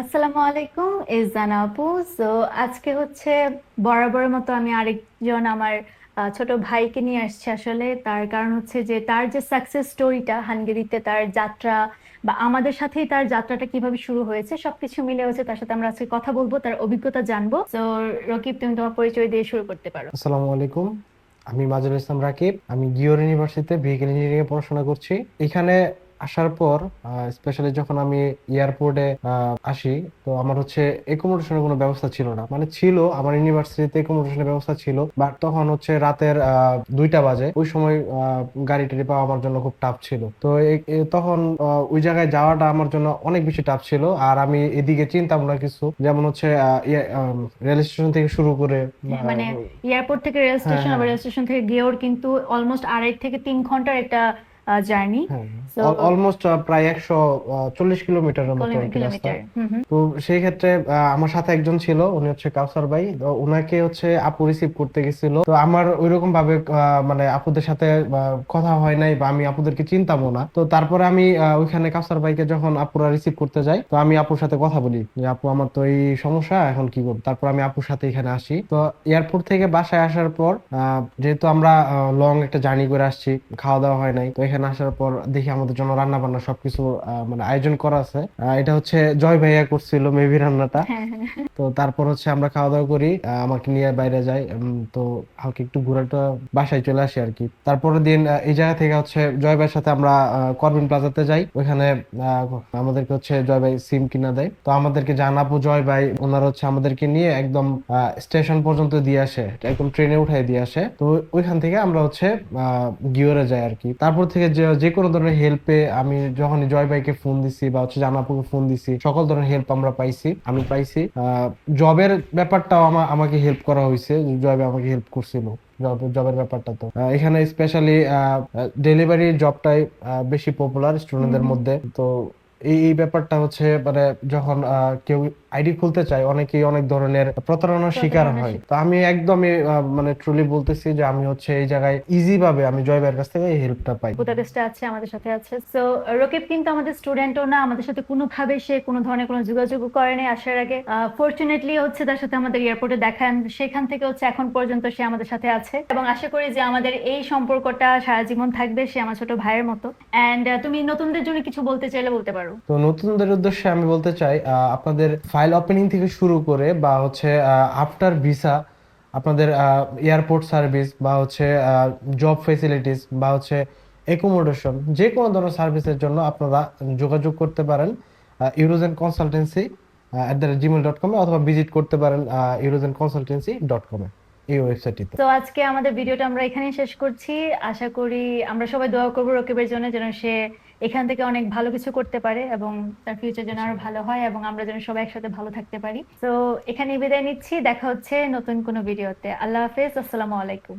আসসালামু আলাইকুম ইজান আপু। আজকে হচ্ছে মতো আমি আরেকজন আমার ছোট ভাইকে নিয়ে আসছি আসলে। তার কারণ হচ্ছে যে, তার যে সাকসেস স্টোরিটা হাঙ্গেরিতে তার যাত্রা বা আমাদের সাথেই তার যাত্রাটা কীভাবে শুরু হয়েছে, সবকিছু মিলে হচ্ছে তার সাথে আমরা আজকে কথা বলব, তার অভিজ্ঞতা জানব। তো রকিব, তুমি তোমার পরিচয় দিয়ে শুরু করতে পারো। আসসালামু আলাইকুম। আমি মাজুল ইসলাম রাকিব। আমি গিওর ইউনিভার্সিটিতে ভেহিকেল ইঞ্জিনিয়ারিং এ পড়াশোনা করছি। এখানে আসার পর স্পেশালি যখন আমি এয়ারপোর্টে আসি তো আমার হচ্ছে একোমোডেশনের কোনো ব্যবস্থা ছিল না। মানে ছিল আমার ইউনিভার্সিটিতে একোমোডেশনের ব্যবস্থা ছিল বাট তখন হচ্ছে রাতের দুইটা বাজে। ওই সময় গাড়ি টাড়ি পাওয়া আমার জন্য খুব টাফ ছিল। তো তখন ওই জায়গায় যাওয়াটা আমার জন্য অনেক বেশি টাফ ছিল। আর আমি এদিকে চিন্তা না কিছু। যেমন হচ্ছে রেল ইয়ে, স্টেশন থেকে শুরু করে ইয়ে, মানে এয়ারপোর্ট থেকে রেল স্টেশন হ্যাঁ, আবার হ্যাঁ। রেল স্টেশন থেকে গিয়ে ওর কিন্তু অলমোস্ট আড়াই থেকে তিন ঘণ্টার একটা জার্নি। অলমোস্ট প্রায় একশো চল্লিশ কিলোমিটারের মতো রাস্তা। তো সেই ক্ষেত্রে আমার সাথে একজন ছিল উনি হচ্ছে কাউসার ভাই। তো ওনাকে হচ্ছে আপু রিসিভ করতে গেছিল। তো আমার ওইরকম ভাবে মানে আপুদের সাথে কথা হয় নাই বা আমি আপুদেরকে চিনতামও না। তো তারপরে আমি ওইখানে কাউসার ভাইকে যখন আপুরা রিসিভ করতে যাই তো আমি আপুর সাথে কথা বলি যে আপু আমার তো এই সমস্যা এখন কি করব? তারপর আমি আপুর সাথে এখানে আসি। তো এয়ারপোর্ট থেকে বাসায় আসার পর আহ, যেহেতু আমরা লং একটা জার্নি করে আসছি খাওয়া দাওয়া হয় নাই তো এখানে আসার পর দেখি আমাদের জন্য রান্না বান্না সবকিছু মানে আয়োজন করা আছে। এটা হচ্ছে জয় ভাইয়া করছিল মেবি রান্নাটা। হ্যাঁ হ্যাঁ তো তারপর হচ্ছে আমরা খাওয়া দাওয়া করি আমাকে নিয়ে বাইরে যাই তো হালকা একটু ঘোরাটা বাসায় চলে আসি আর কি। তারপরের দিন এই জায়গা থেকে হচ্ছে জয় ভাইয়ের সাথে আমরা করবিন প্লাজাতে যাই। ওখানে আমাদেরকে হচ্ছে জয় ভাই সিম কিনা দেয়। তো আমাদেরকে জানাব জয় ভাই ওনারা হচ্ছে আমাদেরকে নিয়ে একদম স্টেশন পর্যন্ত দিয়ে আসে। একদম ট্রেনে উঠাই দিয়ে আসে। তো ওইখান থেকে আমরা হচ্ছে আহ, গিওরে যাই আর কি। তারপর থেকে যে কোনো ধরনের হেল্পে আমি যখন জয় ভাইকে ফোন দিছি বা হচ্ছে জানাপুকে ফোন দিছি সকল ধরনের হেল্প আমরা পাইছি আমি পাইছি। জবের ব্যাপারটাও আমা আমাকে হেল্প করা হয়েছে জয় ভাই আমাকে হেল্প করছিল জবের ব্যাপারটা তো। এখানে স্পেশালি ডেলিভারি জবটাই বেশি পপুলার স্টুডেন্টদের মধ্যে। তো এই এই ব্যাপারটা হচ্ছে মানে যখন কেউ আইডি খুলতে চায় অনেকেই অনেক ধরনের প্রতারণার শিকার হয়। তো আমি একদমই মানে ট্রুলি বলতেছি যে আমি হচ্ছে এই জায়গায় ইজি ভাবে আমি জয় ভাইয়ের কাছ থেকে এই হেল্পটা পাই। বুদাপেস্টে আছে আমাদের সাথে আছে। সো রকিব কিন্তু আমাদের স্টুডেন্টও না আমাদের সাথে কোনোভাবে সে কোনো ধরনের কোনো যোগাযোগ করেনি আসার আগে। ফরচুনেটলি হচ্ছে তার সাথে আমাদের এয়ারপোর্টে দেখা and সেখান থেকে হচ্ছে এখন পর্যন্ত সে আমাদের সাথে আছে। এবং আশা করি যে আমাদের এই সম্পর্কটা সারা জীবন থাকবে সে আমার ছোট ভাইয়ের মতো। এন্ড তুমি নতুনদের জন্য কিছু বলতে চাইলে বলতে পারো। তো নতুনদের উদ্দেশ্যে আমি বলতে চাই আপনাদের ফাইল ওপেনিং থেকে শুরু করে বা হচ্ছে আফটার ভিসা আপনাদের এয়ারপোর্ট সার্ভিস বা হচ্ছে জব ফেসিলিটিস বা হচ্ছে অ্যাকোমোডেশন যে কোনো ধরনের সার্ভিসের জন্য আপনারা যোগাযোগ করতে পারেন Eurogen consultancy at the rate Gmail dot কমে অথবা ভিজিট করতে পারেন ইউরোজেন কনসালটেন্সি ডট কমে এই ওয়েবসাইটটিতে তো। আজকে আমাদের ভিডিওটা আমরা এখানেই শেষ করছি। আশা করি আমরা সবাই দোয়া করব রকিবের জন্য যেন সে এখান থেকে অনেক ভালো কিছু করতে পারে এবং তার ফিউচার যেন আরও ভালো হয় এবং আমরা যেন সবাই একসাথে ভালো থাকতে পারি। তো এখানে বিদায় নিচ্ছি। দেখা হচ্ছে নতুন কোনো ভিডিওতে আল্লাহ হাফেজ। আসসালামু আলাইকুম।